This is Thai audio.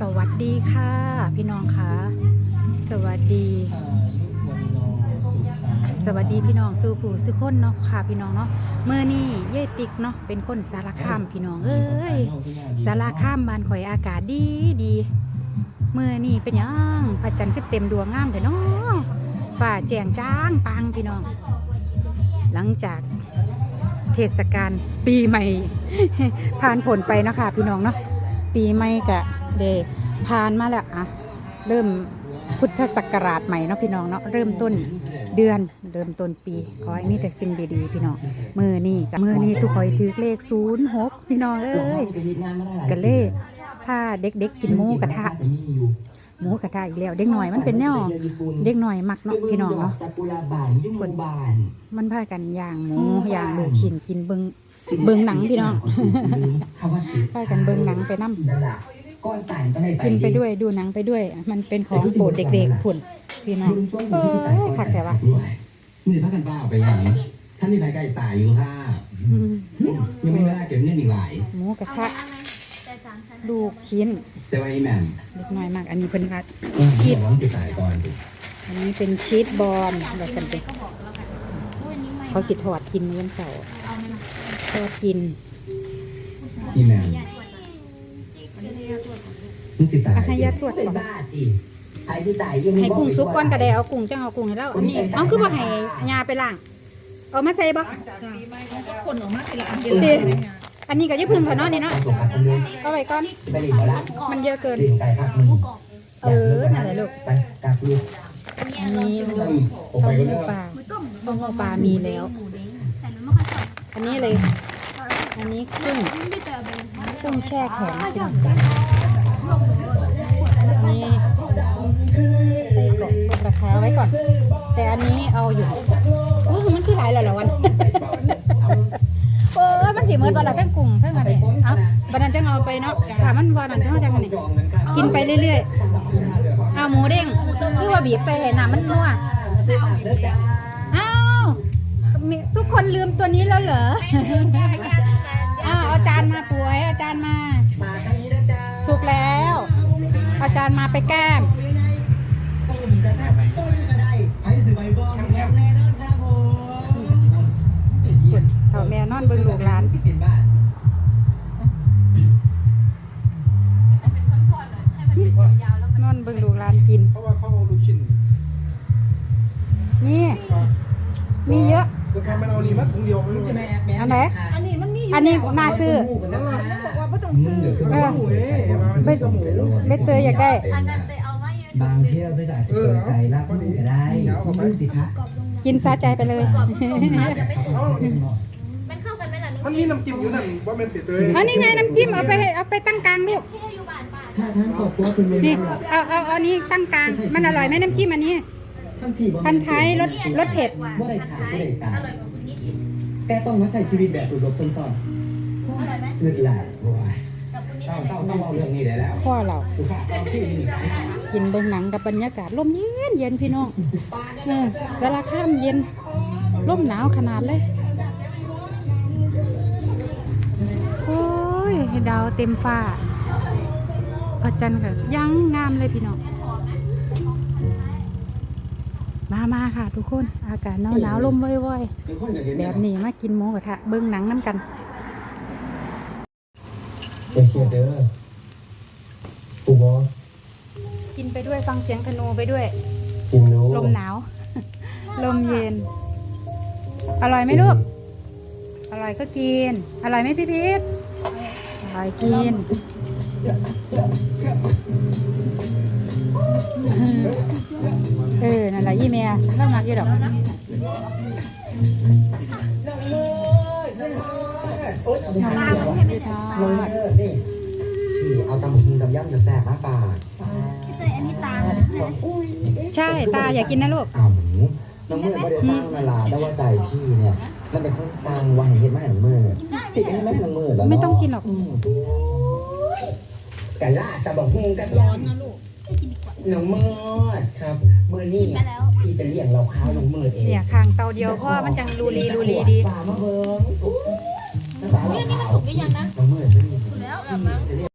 สวัสดีค่ะ พี่น้องคะสวัสดี สวัสดีพี่น้องสู่ผู้สุคนเนาะค่ะ พี่น้องเนาะเมื่อนี่เย่ติ๊กเนาะเป็นคนสารคามพี่น้องเอ้ยสารคามบ้านข่อยอากาศดีดีเมื่อนี่เป็นยังพระจันทร์ก็เต็มดวงงามแต่เนาะฝ่าแจงจ้างปังพี่น้อง หลังจากเทศกาลปีใหม่ ผ่านผลไปเนาะคะพี่น้องเนาะปีใหม่กะเด ผ่านมาแล้วอะเริ่มพุทธศักราชใหม่เนาะพี่น้องเนาะเริ่มต้นเดือนเริ่มต้นปี ขอให้มีแต่สิ่งดีๆพี่น้องมือนี่กับมือนี่ทุกคอยถือเลขศูนย์หกพี่น้องเอ้ยกันเลขพาเด็กๆกินหมูกระทะหมูกระทะอีกแล้วเด็กหน่อยมันเป็นแนวเด็กหน่อยมักเนาะพี่น้องเนาะซากุระบานยุ่งบานมันพากันย่างหมูย่างลูกชิ้นกินเบิงเบิ่งหนังพี่น้องคำว่าสิพากันเบิงหนังไปนํนั่นแหละ ก้อนตายต้องได้ไปกินไปด้วยดูหนังไปด้วย มันเป็นของโปรดเด็กๆผุ่นพี่น้องเออคักแต่ว่านี่พักกันบ้าไปยังท่านนี่ไปใกล้ตายอยู่ค่ะอืมยังไม่เวลาเก็บเงินอีกหลายหมูกระทะลูกชิ้น แต่ว่าไอ้แหม่มเล็กน้อยมาก อันนี้เป็นว่าชีพต้องติดตายก่อนอันนี้เป็นชีสบอลแบบสันเป็นเขาสิทอดกินมื้อวันเสาร์ทอดกินไอ้แหม่มมึง สิตายอะให้ยาตรวจเป็นก่อนบ้าสิไอ้ที่ตายยังให้กุ้งซุปก้อนกระเดเอากุ้งจังเอากุ้งให้เราอันนี้เอาคือว่าให้ยาไปล้างเอามาใส่บ่คนออกมาทีละอันเดีเดี๋ยยวอันนี้ก็อย่าพึ่งเขาเนาะนี่เนาะตัวขัดคนนึงเอาไว้ก่อนไปหลีกมาละมันเยอะเกินหลีกไก่ครับมึงเออนั่นแหละลูกไปกลับลูกอันนี้ผมเต้าไปก็หู้ได้ปลาเต้าหู้ปลามีแล้ว อันนี้เลย อันนี้กุ้งกุ้งแช่แข็งพี่ น้องอันนี้ใส่กรอกกระทะไว้ก่อน แต่อันนี้เอาอยู่อู้หูมันคือหลายแล้วเหรอวันเออมันสีมืดวันละเพิ่งกุ้งเพิ่งอะไรเอ้าบันนั้นจะเอาไปเนาะถามมันวันนั้นจะเอาจังไงกินไปเรื่อยๆเอาหมูเด้งคือว่าบีบใส่ให้น้ำมันนัวอ้าวมีทุกคนลืมตัวนี้แล้วเหรออ้าวเอาจานมาป่วยเอาจานมา อาจานมาไปแก้มตุ่มกระแทกปุ้นก็ได้ไผ่สิใบบ้องแนวแน่นอนครับผมเถ่าแม่นอนเบิ่งลูกหลานสิเป็นบ้านนอนเบิ่งลูกหลานกิน เพราะว่าเขาเอาลูกชิ้นนี่ มีเยอะคือใครมันเอานี่มัดถุงเดียวไม่รู้จะจะแม่แม่แม่อันไหนอันนี้มันมีอันนี้น่าซื้อ นั่นแหละบอกว่าไม่ต้องมึงเดี๋ยวเออไม่ไม่ต้องหมูไม่เตยอยากได้บางเที่ยวไม่ได้สนใจรับมึงก็ได้มึงรู้ติคะกินซาใจไปเลยมันมีน้ำจิ้มอยู่นั่นว่ามันติดเลยอันนี้ไงน้ำจิ้มเอาไปเอาไปตั้งกลางลูกถ้าทั้งครอบครัวเป็นเวนี่ลาเอาเอาเอาอันนี้ตั้งกลางมันอร่อยไหมน้ำจิ้มอันนี้ทั้งที่พันท้ายรสรสเผ็ดว่าได้ขายก็ได้ตายแต่ต้องมาใช้ชีวิตแบบตุลบซ้อนๆ นึกหลายโอ้ยเศร้าเศร้าต้องเอาเรื่องนี้ได้แล้วพ่อเราลูกค้าเอาที่นี่กินเบิ่งหนังกับบรรยากาศลมเย็นเย็นพี่น้องเออเวลาข้ามเย็นลมหนาวขนาดเลยโอ้ยดาวเต็มฟ้าพระจันทร์ก็ยังงามเลยพี่น้องมามาค่ะทุกคน อากาศหนาวหนาวๆลมว่อยๆแบบนี้มากินหมูกระทะเบิ่งหนังน้ำกัน เอเชียเด้อปูบอกินไปด้วยฟังเสียงธนูไปด้วย กินรู้ลมหนาว ลมเย็น อร่อยไหมลูก อร่อยก็กิน อร่อยไหมพี่พีทอร่อยกิน เออ นั่นแหละยี่เมียเล่ามักอยู่ดอก ลงดมาเออนี่ที่เอาตำบักหุ่งตำย่ำแซ่บมาปากใช่ ตาอยากกินนะลูกอ้าวหมูน้องเมื่อไม่ได้สร้างนาลาแต่ว่าใจพี่เนี่ยมันเป็นคนสร้างวันเห็นไหมน้องเมื่อติดกันไม่น้องเมื่อแล้วไม่ต้องกินหรอกกันล่าตำบักหุ่งกันร้อนนะลูกน้องเมื่อครับเมื่อนี่พี่จะเลี้ยงเราข้าวน้องเมื่อเองเนี่ยคางเตาเดียวพ่อมันจังรูรีรูรีดีป่ามาเบิ้ง ภาษาเรื่องนี้มันสุกหรือยังนะ ถูกแล้วแบบนั้น